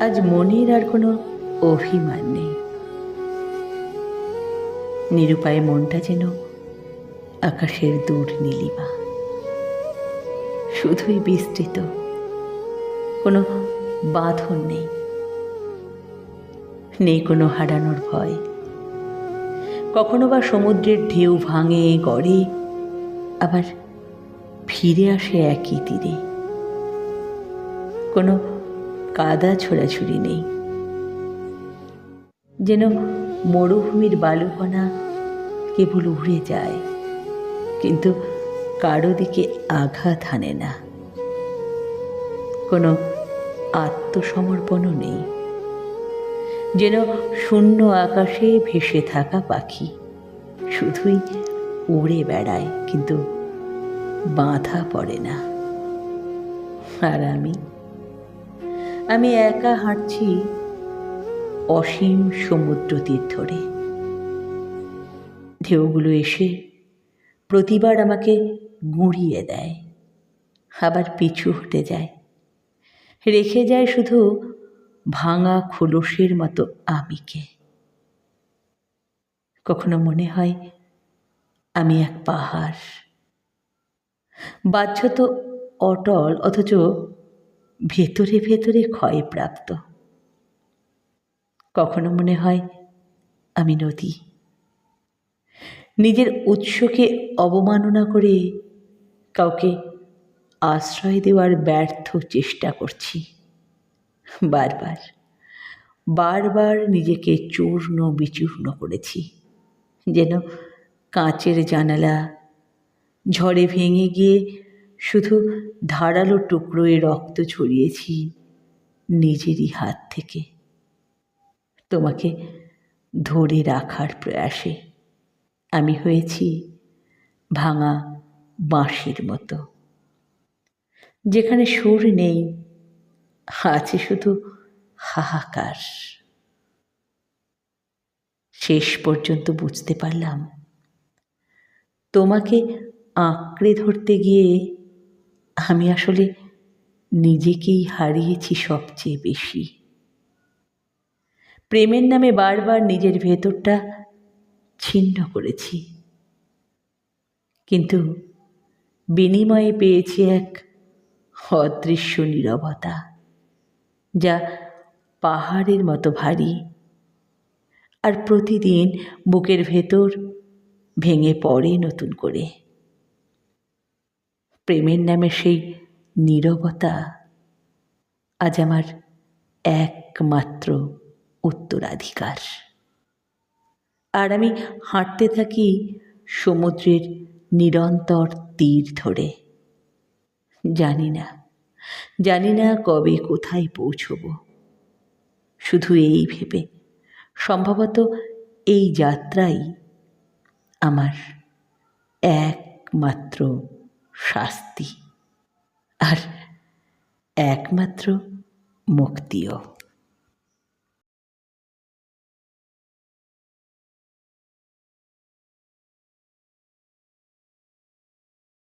আজ মনের আর কোনো অভিমান নেই। নিরুপায় মনটা যেন আকাশের দূর নীলিমা। শুধুই বিস্তৃত, কোনো বাঁধন নেই। নেই কোনো হারানোর ভয়। কখনো বা সমুদ্রের ঢেউ ভাঙে, গড়ে, আবার ফিরে আসে একই তীরে। কোনো কাদা ছোড়াছুড়ি নেই। যেন মরুভূমির বালুকণা কেবল উড়ে যায়, কিন্তু কারও দিকে আঘাত হানে না। কোনো আত্মসমর্পণও নেই। যেন শূন্য আকাশে ভেসে থাকা পাখি শুধুই উড়ে বেড়ায়, কিন্তু বাঁধা পড়ে না। আর আমি আমি একা হাঁটছি অসীম সমুদ্র তীর ধরে। ঢেউগুলো এসে প্রতিবার আমাকে গুঁড়িয়ে দেয়, আবার পিছু হটে যায়। রেখে যায় শুধু ভাঙা খোলসের মতো আমিকে। কখনো মনে হয় আমি এক পাহাড়। বাহ্য তো অটল, অথচ ভেতরে ভেতরে ক্ষয়প্রাপ্ত। কখনো মনে হয় আমি নদী। নিজের উৎসকে অবমাননা করে কাউকে আশ্রয় দেওয়ার ব্যর্থ চেষ্টা করছি। বারবার বারবার নিজেকে চূর্ণ বিচূর্ণ করেছি। যেন কাঁচের জানালা ঝড়ে ভেঙে গিয়ে শুধু ধারালো টুকরোয় রক্ত ছড়িয়েছি নিজেরই হাত থেকে। তোমাকে ধরে রাখার প্রয়াসে আমি হয়েছি ভাঙা বাঁশির মতো। যেখানে সুর নেই, আছে শুধু হাহাকার। শেষ পর্যন্ত বুঝতে পারলাম। তোমাকে আঁকড়ে ধরতে গিয়ে আমি আসলে নিজেকেই হারিয়েছি সবচেয়ে বেশি। প্রেমের নামে বারবার নিজের ভেতরটা ছিন্ন করেছি। কিন্তু বিনিময়ে পেয়েছি এক অদৃশ্য নীরবতা, যা পাহাড়ের মতো ভারী, আর প্রতিদিন বুকের ভেতর ভেঙে পড়ে নতুন করে। প্রেমের নামে সেই নীরবতা আজ আমার একমাত্র উত্তরাধিকার। আর আমি হাঁটতে থাকি সমুদ্রের নিরন্তর তীর ধরে। জানি না জানি না কবে কোথায় পৌঁছব। শুধু এই ভেবে, সম্ভবত এই যাত্রাই আমার একমাত্র শাস্তি। আর একমাত্র মুক্তিও।